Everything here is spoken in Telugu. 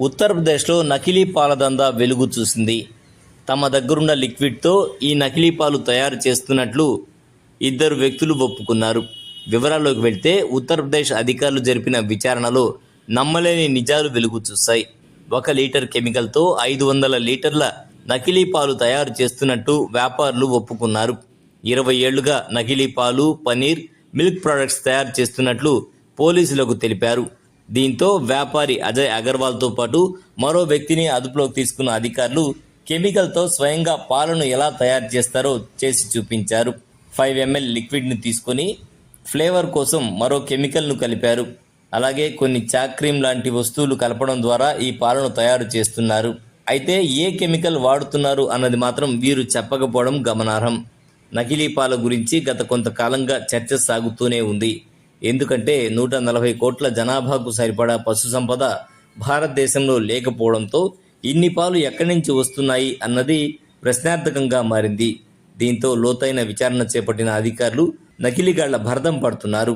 ఉత్తరప్రదేశ్లో నకిలీ పాల దందా వెలుగు చూసింది. తమ దగ్గరున్న లిక్విడ్తో ఈ నకిలీ పాలు తయారు చేస్తున్నట్లు ఇద్దరు వ్యక్తులు ఒప్పుకున్నారు. వివరాల్లోకి వెళ్తే ఉత్తరప్రదేశ్ అధికారులు జరిపిన విచారణలో నమ్మలేని నిజాలు వెలుగు చూస్తాయి ఒక లీటర్ కెమికల్తో ఐదు వందల లీటర్ల నకిలీ పాలు తయారు చేస్తున్నట్టు వ్యాపారులు ఒప్పుకున్నారు. ఇరవై ఏళ్ళుగా నకిలీ పాలు పనీర్ మిల్క్ ప్రొడక్ట్స్ తయారు చేస్తున్నట్లు పోలీసులకు తెలిపారు. దీంతో వ్యాపారి అజయ్ అగర్వాల్తో పాటు మరో వ్యక్తిని అదుపులోకి తీసుకున్న అధికారులు కెమికల్తో స్వయంగా పాలను ఎలా తయారు చేస్తారో చేసి చూపించారు. ఫైవ్ ఎంఎల్ లిక్విడ్ని తీసుకొని ఫ్లేవర్ కోసం మరో కెమికల్ను కలిపారు. అలాగే కొన్ని చాక్రీమ్ లాంటి వస్తువులు కలపడం ద్వారా ఈ పాలను తయారు చేస్తున్నారు. అయితే ఏ కెమికల్ వాడుతున్నారు అన్నది మాత్రం వీరు చెప్పకపోవడం గమనార్హం. నకిలీ పాల గురించి గత కొంతకాలంగా చర్చ సాగుతూనే ఉంది. ఎందుకంటే నూట నలభై కోట్ల జనాభాకు సరిపడా పశు సంపద భారతదేశంలో లేకపోవడంతో ఇన్ని పాలు ఎక్కడి నుంచి వస్తున్నాయి అన్నది ప్రశ్నార్థకంగా మారింది. దీంతో లోతైన విచారణ చేపట్టిన అధికారులు నకిలీగాళ్ళ భరతం పడుతున్నారు.